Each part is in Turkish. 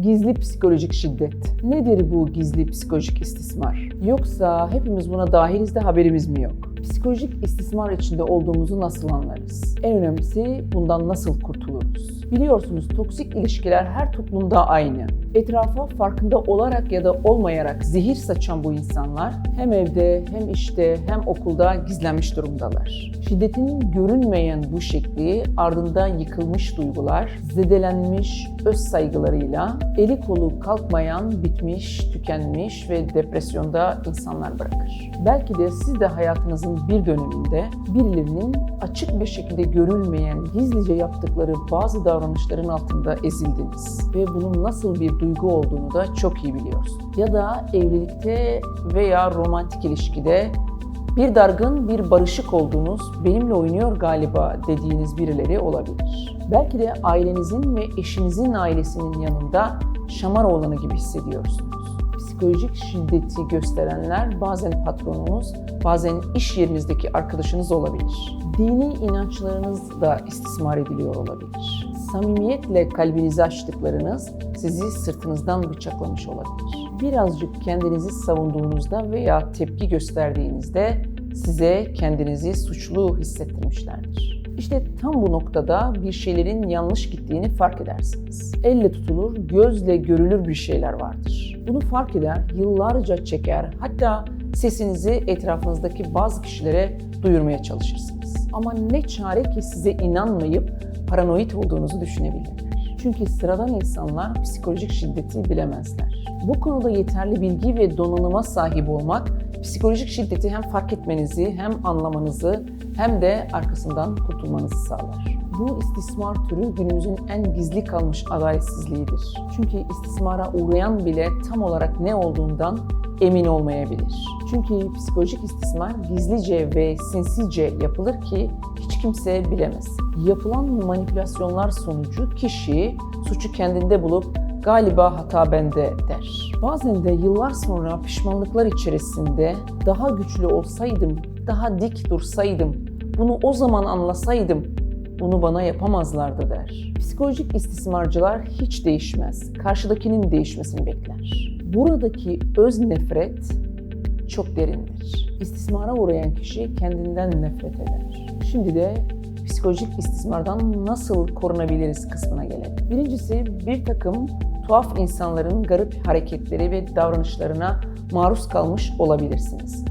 Gizli psikolojik şiddet. Nedir bu gizli psikolojik istismar? Yoksa hepimiz buna dahiliz de haberimiz mi yok? Psikolojik istismar içinde olduğumuzu nasıl anlarız? En önemlisi bundan nasıl kurtuluruz? Biliyorsunuz toksik ilişkiler her toplumda aynı. Etrafa farkında olarak ya da olmayarak zehir saçan bu insanlar hem evde hem işte hem okulda gizlenmiş durumdalar. Şiddetin görünmeyen bu şekli ardından yıkılmış duygular, zedelenmiş öz saygılarıyla eli kolu kalkmayan, bitmiş, tükenmiş ve depresyonda insanlar bırakır. Belki de siz de hayatınızın bir döneminde birilerinin açık bir şekilde görülmeyen, gizlice yaptıkları bazı davranışların altında ezildiniz ve bunun nasıl bir duygu olduğunu da çok iyi biliyorsunuz. Ya da evlilikte veya romantik ilişkide bir dargın, bir barışık olduğunuz, benimle oynuyor galiba dediğiniz birileri olabilir. Belki de ailenizin ve eşinizin ailesinin yanında şamar oğlanı gibi hissediyorsunuz. Psikolojik şiddeti gösterenler bazen patronunuz, bazen iş yerinizdeki arkadaşınız olabilir. Dini inançlarınız da istismar ediliyor olabilir. Samimiyetle kalbinizi açtıklarınız sizi sırtınızdan bıçaklamış olabilir. Birazcık kendinizi savunduğunuzda veya tepki gösterdiğinizde size kendinizi suçlu hissettirmişlerdir. İşte tam bu noktada bir şeylerin yanlış gittiğini fark edersiniz. Elle tutulur, gözle görülür bir şeyler vardır. Bunu fark eder, yıllarca çeker, hatta sesinizi etrafınızdaki bazı kişilere duyurmaya çalışırsınız. Ama ne çare ki size inanmayıp paranoid olduğunuzu düşünebilirler. Çünkü sıradan insanlar psikolojik şiddeti bilemezler. Bu konuda yeterli bilgi ve donanıma sahip olmak psikolojik şiddeti hem fark etmenizi hem anlamanızı hem de arkasından kurtulmanızı sağlar. Bu istismar türü günümüzün en gizli kalmış adaletsizliğidir. Çünkü istismara uğrayan bile tam olarak ne olduğundan emin olmayabilir. Çünkü psikolojik istismar gizlice ve sinsice yapılır ki hiç kimse bilemez. Yapılan manipülasyonlar sonucu kişi suçu kendinde bulup galiba hata bende der. Bazen de yıllar sonra pişmanlıklar içerisinde daha güçlü olsaydım, daha dik dursaydım, bunu o zaman anlasaydım, bunu bana yapamazlardı der. Psikolojik istismarcılar hiç değişmez. Karşıdakinin değişmesini bekler. Buradaki öz nefret çok derindir. İstismara uğrayan kişi kendinden nefret eder. Şimdi de psikolojik istismardan nasıl korunabiliriz kısmına gelelim. Birincisi bir takım tuhaf insanların garip hareketleri ve davranışlarına maruz kalmış olabilirsiniz.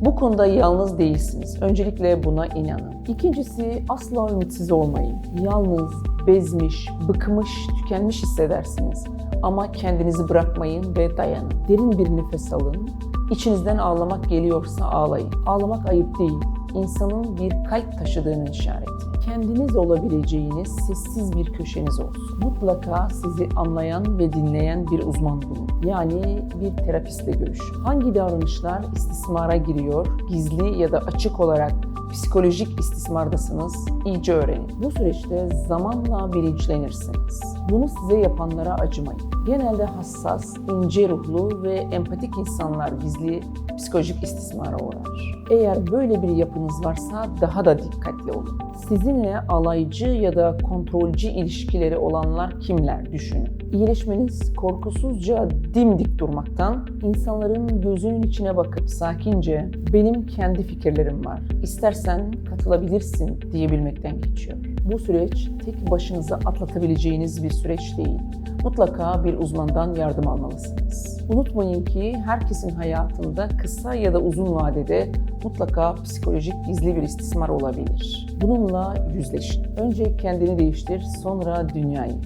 Bu konuda yalnız değilsiniz. Öncelikle buna inanın. İkincisi asla ümitsiz olmayın. Yalnız, bezmiş, bıkmış, tükenmiş hissedersiniz. Ama kendinizi bırakmayın ve dayanın. Derin bir nefes alın. İçinizden ağlamak geliyorsa ağlayın. Ağlamak ayıp değil. İnsanın bir kalp taşıdığının işareti. Kendiniz olabileceğiniz sessiz bir köşeniz olsun. Mutlaka sizi anlayan ve dinleyen bir uzman bulun. Yani bir terapistle görüşün. Hangi davranışlar istismara giriyor, gizli ya da açık olarak psikolojik istismardasınız iyice öğrenin. Bu süreçte zamanla bilinçlenirsiniz. Bunu size yapanlara acımayın. Genelde hassas, ince ruhlu ve empatik insanlar gizli psikolojik istismara uğrar. Eğer böyle bir yapınız varsa daha da dikkatli olun. Sizinle alaycı ya da kontrolcü ilişkileri olanlar kimler düşünün. İyileşmeniz korkusuzca dimdik durmaktan, insanların gözünün içine bakıp sakince benim kendi fikirlerim var, istersen katılabilirsin diyebilmekten geçiyor. Bu süreç tek başınıza atlatabileceğiniz bir süreç değil. Mutlaka bir uzmandan yardım almalısınız. Unutmayın ki herkesin hayatında kısa ya da uzun vadede mutlaka psikolojik gizli bir istismar olabilir. Bununla yüzleşin. Önce kendini değiştir, sonra dünyayı.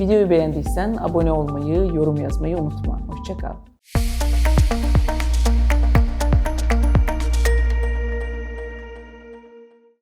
Videoyu beğendiysen abone olmayı, yorum yazmayı unutma. Hoşçakal.